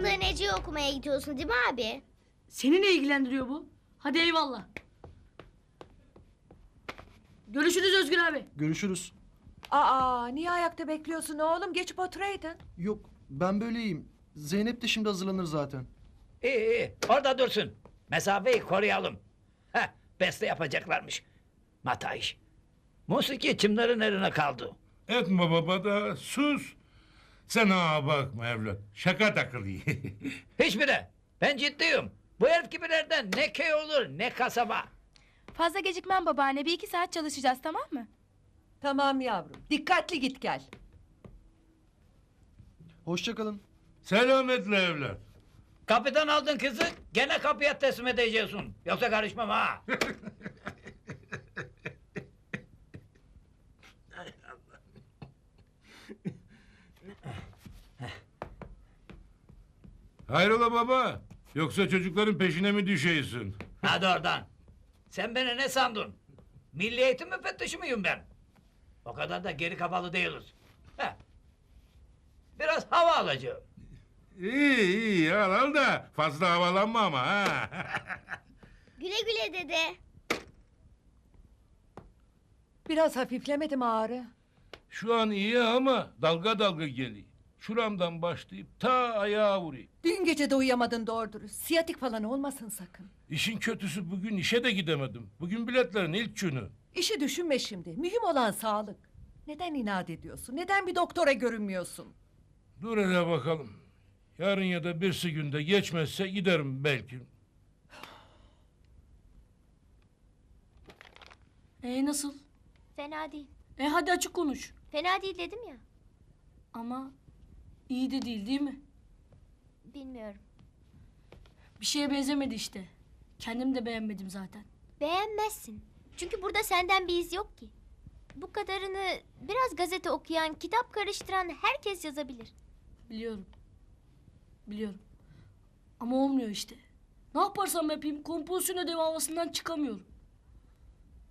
Yazılarını Ece'ye okumaya gidiyorsun değil mi abi? Seni ne ilgilendiriyor bu? Hadi eyvallah. Görüşürüz Özgür abi. Görüşürüz. Aa, niye ayakta bekliyorsun oğlum? Geçip oturaydın. Yok ben böyleyim. Zeynep de şimdi hazırlanır zaten. İyi iyi orada dursun. Mesafeyi koruyalım. Heh, beste yapacaklarmış. Mata iş. Musiki kimlerin eline kaldı. Etme baba da sus. Sen ağa bakma evlat. Şaka takılıyor. Hiçbiri. Ben ciddiyim. Bu herif gibilerden ne köy olur ne kasaba. Fazla gecikmem babaanne. Bir iki saat çalışacağız tamam mı? Tamam yavrum. Dikkatli git gel. Hoşça kalın. Selametle evlat. Kapıdan aldın kızı gene kapıya teslim edeceksin. Yoksa karışmam ha. Hayrola baba? Yoksa çocukların peşine mi düşeysin? Hadi oradan. Sen beni ne sandın? Milli eğitim müfettişi miyim ben? O kadar da geri kafalı değiliz. Heh. Biraz hava alacağım. İyi iyi al al da fazla havalanma ama ha. Güle güle dede. Biraz hafiflemedim ağrı. Şu an iyi ama dalga dalga geliyor. Şuramdan başlayıp ta ayağa vuruyor. Dün gece de uyuyamadın doğru dürüst. Siyatik falan olmasın sakın. İşin kötüsü bugün işe de gidemedim. Bugün biletlerin ilk günü. İşi düşünme şimdi. Mühim olan sağlık. Neden inat ediyorsun? Neden bir doktora görünmüyorsun? Dur hele bakalım. Yarın ya da birsi günde geçmezse giderim belki. E nasıl? Fena değil. E hadi açık konuş. Fena değil dedim ya. Ama iyi de değil değil mi? Bilmiyorum. Bir şeye benzemedi işte. Kendim de beğenmedim zaten. Beğenmezsin. Çünkü burada senden bir iz yok ki. Bu kadarını biraz gazete okuyan, kitap karıştıran herkes yazabilir. Biliyorum. Biliyorum. Ama olmuyor işte. Ne yaparsam yapayım kompozisyon ödevi havasından çıkamıyorum.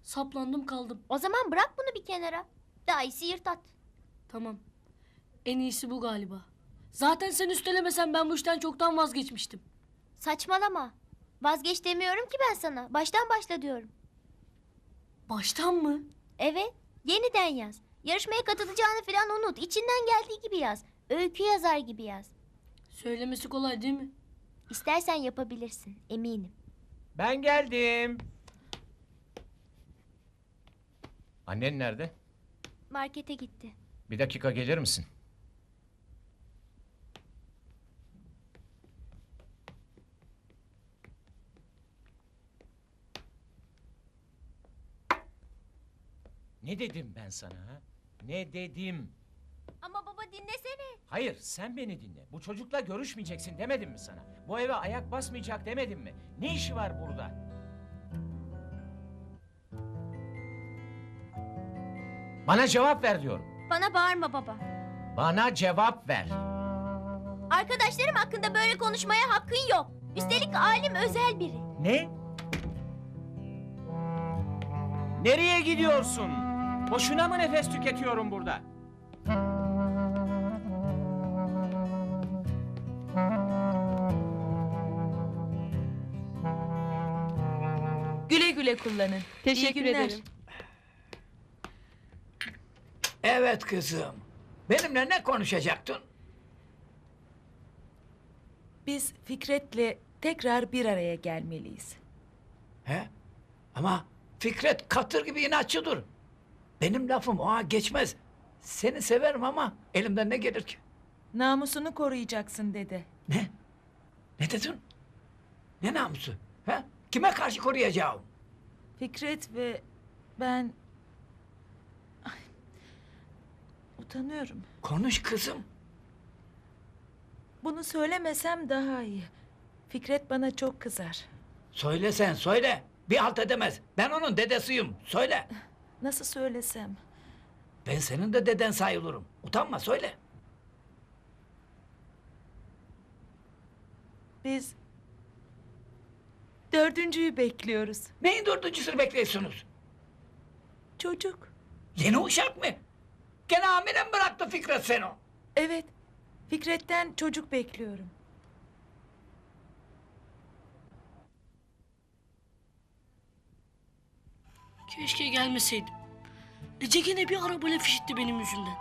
Saplandım kaldım. O zaman bırak bunu bir kenara. Daha iyisi yırt at. Tamam. En iyisi bu galiba. Zaten sen üstelemesen ben bu işten çoktan vazgeçmiştim. Saçmalama. Vazgeç demiyorum ki ben sana. Baştan başla diyorum. Baştan mı? Evet. Yeniden yaz. Yarışmaya katılacağını falan unut. İçinden geldiği gibi yaz. Öykü yazar gibi yaz. Söylemesi kolay değil mi? İstersen yapabilirsin. Eminim. Ben geldim. Annen nerede? Markete gitti. Bir dakika gelir misin? Ne dedim ben sana ha? Ne dedim? Ama baba dinlesene. Hayır sen beni dinle. Bu çocukla görüşmeyeceksin demedim mi sana? Bu eve ayak basmayacak demedim mi? Ne işi var burada? Bana cevap ver diyorum. Bana bağırma baba. Bana cevap ver. Arkadaşlarım hakkında böyle konuşmaya hakkın yok. Üstelik alim özel biri. Ne? Nereye gidiyorsun? Boşuna mı nefes tüketiyorum burada? Güle güle kullanın. Teşekkür ederim. Evet kızım. Benimle ne konuşacaktın? Biz Fikret'le tekrar bir araya gelmeliyiz. He? Ama Fikret katır gibi inatçıdır. Benim lafım oha geçmez. Seni severim ama elimden ne gelir ki? Namusunu koruyacaksın dedi. Ne? Ne dedin? Ne namusu? He? Kime karşı koruyacağım? Fikret ve ben... Ay, utanıyorum. Konuş kızım. Bunu söylemesem daha iyi. Fikret bana çok kızar. Söyle sen söyle. Bir halt edemez. Ben onun dedesiyim. Söyle. Nasıl söylesem? Ben senin de deden sayılırım. Utanma söyle. Biz dördüncüyü bekliyoruz. Neyin dördüncüsünü bekliyorsunuz? Çocuk. Yeni uşak mı? Gene hamile mi bıraktı Fikret seni? Evet. Fikret'ten çocuk bekliyorum. Keşke gelmeseydim. Ece gene bir arabayla fişitti benim yüzümden.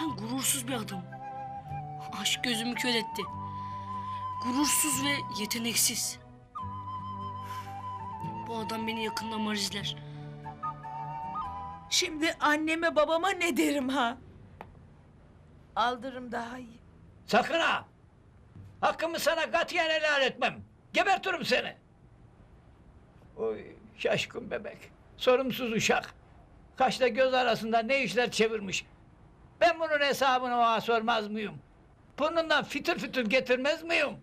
Ben gurursuz bir adamım. Aşk gözümü kör etti. Gurursuz ve yeteneksiz. Bu adam beni yakından marizler. Şimdi anneme babama ne derim ha? Aldırım daha iyi. Sakın ha! Hakkımı sana katiyen helal etmem. Gebertirim seni. Oy şaşkın bebek. Sorumsuz uşak. Kaşla göz arasında ne işler çevirmiş. Ben bunun hesabını ona sormaz mıyım? Burnundan fitil fitil getirmez miyim?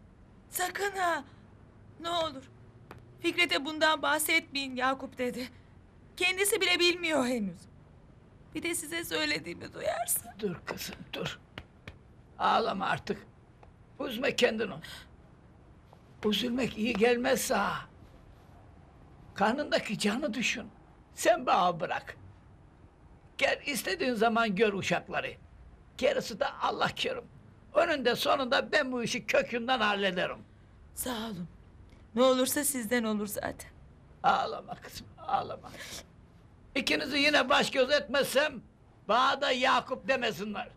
Sakın ha. Ne olur. Fikret'e bundan bahsetmeyin Yakup dedi. Kendisi bile bilmiyor henüz. Bir de size söylediğimi duyarsa. Dur kızım dur. Ağlama artık. Üzme kendini. Üzülmek iyi gelmez sağa. Karnındaki canı düşün. Sen bana bırak. Gel istediğin zaman gör uşakları. Gerisi de Allah kerim. Önünde sonunda ben bu işi kökünden hallederim. Sağ olun. Ne olursa sizden olur zaten. Ağlama kızım ağlama. İkinizi yine baş göz etmezsem bana da Yakup demesinler.